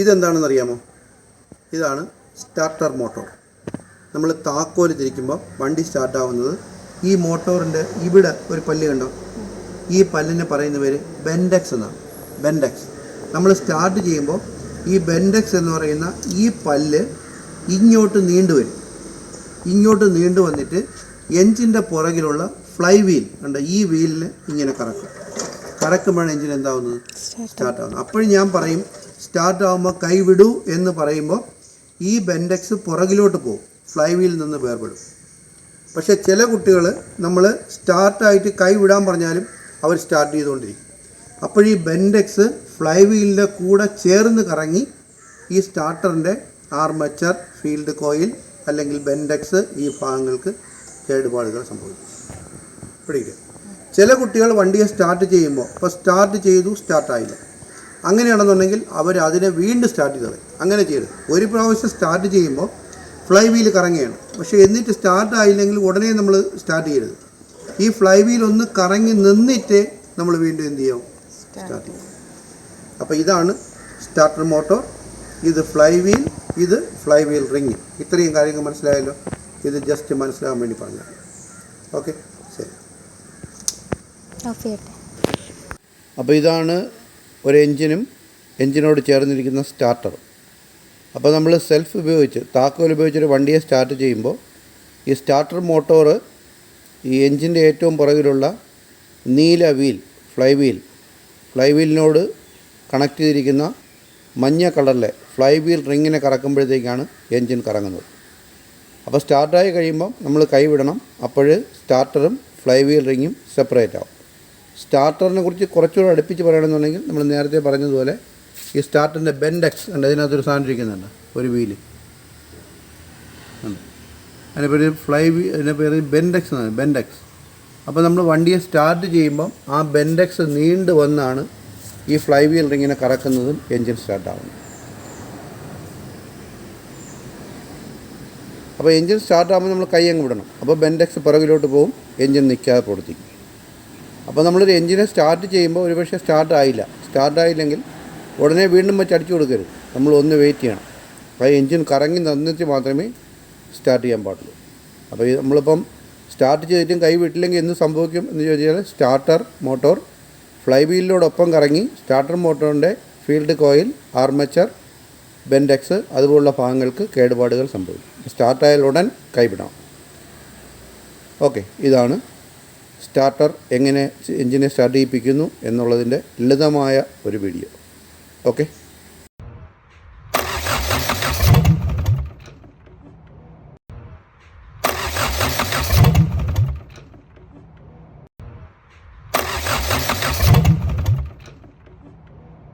ഇതെന്താണെന്ന് അറിയാമോ ഇതാണ് സ്റ്റാർട്ടർ മോട്ടോർ നമ്മൾ താക്കോൽ തിരിക്കുമ്പോൾ വണ്ടി സ്റ്റാർട്ടാവുന്നത് ഈ മോട്ടോറിന്റെ ഇവിടെ ഒരു പല്ല് കണ്ടോ? ഈ പല്ലിന് പറയുന്ന പേര് ബെൻഡെക്സ് എന്നാണ്. ബെൻഡെക്സ് നമ്മൾ സ്റ്റാർട്ട് ചെയ്യുമ്പോൾ ഈ ബെൻഡെക്സ് എന്ന് പറയുന്ന ഈ പല്ല് ഇങ്ങോട്ട് നീണ്ടു വരും. ഇങ്ങോട്ട് നീണ്ടു വന്നിട്ട് എഞ്ചിന്റെ പുറകിലുള്ള ഫ്ലൈ വീൽ കണ്ട? ഈ വീലിന് ഇങ്ങനെ കറക്കും. കറക്കുമ്പോഴാണ് എഞ്ചിൻ എന്താവുന്നത്? സ്റ്റാർട്ടാവുന്നത് അപ്പോഴും ഞാൻ പറയും സ്റ്റാർട്ട് ആകുമ്പോൾ കൈവിടൂ എന്ന് പറയുമ്പോൾ ഈ ബെൻഡെക്സ് പുറകിലോട്ട് പോകും ഫ്ലൈ വീലിൽ നിന്ന് വേർപെടും. പക്ഷെ ചില കുട്ടികൾ നമ്മൾ സ്റ്റാർട്ടായിട്ട് കൈ വിടാൻ പറഞ്ഞാലും അവർ സ്റ്റാർട്ട് ചെയ്തുകൊണ്ടിരിക്കും. അപ്പോഴീ ബെൻഡെക്സ് ഫ്ലൈ വീലിന്റെ കൂടെ ചേർന്ന് കറങ്ങി ഈ സ്റ്റാർട്ടറിന്റെ ആർമച്ചർ ഫീൽഡ് കോയിൽ അല്ലെങ്കിൽ ബെൻഡെക്സ് ഈ ഭാഗങ്ങൾക്ക് കേടുപാടുകൾ സംഭവിക്കും. പിടിക്കുക ചില കുട്ടികൾ വണ്ടിയെ സ്റ്റാർട്ട് ചെയ്യുമ്പോൾ ഇപ്പോൾ സ്റ്റാർട്ട് ചെയ്തു സ്റ്റാർട്ടായില്ല. അങ്ങനെയാണെന്നുണ്ടെങ്കിൽ അവർ അതിനെ വീണ്ടും സ്റ്റാർട്ട് ചെയ്ത് കളയും. അങ്ങനെ ചെയ്യരുത്. ഒരു പ്രാവശ്യം സ്റ്റാർട്ട് ചെയ്യുമ്പോൾ ഫ്ലൈ വീൽ കറങ്ങുകയാണ്. പക്ഷേ എന്നിട്ട് സ്റ്റാർട്ട് ആയില്ലെങ്കിൽ ഉടനെ നമ്മൾ സ്റ്റാർട്ട് ചെയ്യരുത്. ഈ ഫ്ലൈ വീൽ ഒന്ന് കറങ്ങി നിന്നിട്ട് നമ്മൾ വീണ്ടും എന്ത് ചെയ്യും സ്റ്റാർട്ട് ചെയ്യും. അപ്പോൾ ഇതാണ് സ്റ്റാർട്ടർ മോട്ടോർ ഇത് ഫ്ലൈ വീൽ ഇത് ഫ്ലൈ വീൽ റിങ് ഇത്രയും കാര്യങ്ങൾ മനസ്സിലായല്ലോ? ഇത് ജസ്റ്റ് മനസ്സിലാകാൻ വേണ്ടി പറഞ്ഞു ഓക്കെ ശരി. അപ്പോൾ ഇതാണ് ഒരു എഞ്ചിനും എഞ്ചിനോട് ചേർന്നിരിക്കുന്ന സ്റ്റാർട്ടർ. അപ്പോൾ നമ്മൾ സെൽഫ് ഉപയോഗിച്ച് താക്കോൽ ഉപയോഗിച്ചൊരു വണ്ടിയെ സ്റ്റാർട്ട് ചെയ്യുമ്പോൾ ഈ സ്റ്റാർട്ടർ മോട്ടോർ ഈ എഞ്ചിന്റെ ഏറ്റവും പുറകിലുള്ള നീല വീൽ ഫ്ലൈ വീൽ ഫ്ലൈ വീലിനോട് കണക്ട് ചെയ്തിരിക്കുന്ന മഞ്ഞ കളറിലെ ഫ്ലൈ വീൽ റിങ്ങിനെ കറക്കുമ്പോഴത്തേക്കാണ് എഞ്ചിൻ കറങ്ങുന്നത്. അപ്പോൾ സ്റ്റാർട്ടായി കഴിയുമ്പം നമ്മൾ കൈവിടണം അപ്പോൾ സ്റ്റാർട്ടറും ഫ്ലൈ വീൽ റിങ്ങും സെപ്പറേറ്റ് ആവും. സ്റ്റാർട്ടറിനെ കുറിച്ച് കുറച്ചുകൂടെ അടുപ്പിച്ച് പറയണമെന്നുണ്ടെങ്കിൽ നമ്മൾ നേരത്തെ പറഞ്ഞതുപോലെ ഈ സ്റ്റാർട്ടറിന്റെ ബെൻഡെക്സ് ഉണ്ട് അതിനകത്തൊരു സാധനം ഇരിക്കുന്നുണ്ട്. ഒരു വീൽ. ഉണ്ട്. അതിനെ പേര് ഫ്ലൈ വീ അതിനെ പേര് ബെൻഡെക്സ് എന്നാണ്. ബെൻഡെക്സ്. അപ്പോൾ നമ്മൾ വണ്ടിയെ സ്റ്റാർട്ട് ചെയ്യുമ്പം ആ ബെൻഡെക്സ് നീണ്ടു വന്നാണ് ഈ ഫ്ലൈ വീൽ റിങ്ങിനെ കറക്കുന്നതും എൻജിൻ സ്റ്റാർട്ടാവുന്നത്. അപ്പോൾ എൻജിൻ സ്റ്റാർട്ടാകുമ്പോൾ നമ്മൾ കൈ അങ്ങ് വിടണം. അപ്പോൾ ബെൻഡെക്സ് പുറകിലോട്ട് പോകും എഞ്ചിൻ നിൽക്കാതെ പ്രവർത്തിക്കും. അപ്പോൾ നമ്മളൊരു എഞ്ചിനെ സ്റ്റാർട്ട് ചെയ്യുമ്പോൾ ഒരുപക്ഷെ സ്റ്റാർട്ട് ആയില്ല. സ്റ്റാർട്ട് ആയില്ലെങ്കിൽ ഉടനെ വീണ്ടും വെച്ച് അടിച്ചു കൊടുക്കരുത്. നമ്മൾ ഒന്ന് വെയിറ്റ് ചെയ്യണം. അപ്പോൾ എഞ്ചിൻ കറങ്ങി നിന്നിട്ട് മാത്രമേ സ്റ്റാർട്ട് ചെയ്യാൻ പാടുള്ളൂ. അപ്പോൾ നമ്മളിപ്പം സ്റ്റാർട്ട് ചെയ്തിട്ടും കൈ വിട്ടില്ലെങ്കിൽ എന്ത് സംഭവിക്കും എന്ന് ചോദിച്ചാൽ സ്റ്റാർട്ടർ മോട്ടോർ ഫ്ലൈ വീലിനോടൊപ്പം കറങ്ങി സ്റ്റാർട്ടർ മോട്ടോറിന്റെ ഫീൽഡ് കോയിൽ ആർമച്ചർ ബെൻഡെക്സ് അതുപോലുള്ള ഭാഗങ്ങൾക്ക് കേടുപാടുകൾ സംഭവിക്കും. സ്റ്റാർട്ടായാൽ ഉടൻ കൈവിടണം ഓക്കെ ഇതാണ് സ്റ്റാർട്ടർ എങ്ങനെ എഞ്ചിനെ സ്റ്റാർട്ട് ചെയ്യിപ്പിക്കുന്നു എന്നുള്ളതിന്റെ ലളിതമായ ഒരു വീഡിയോ. ഓക്കെ?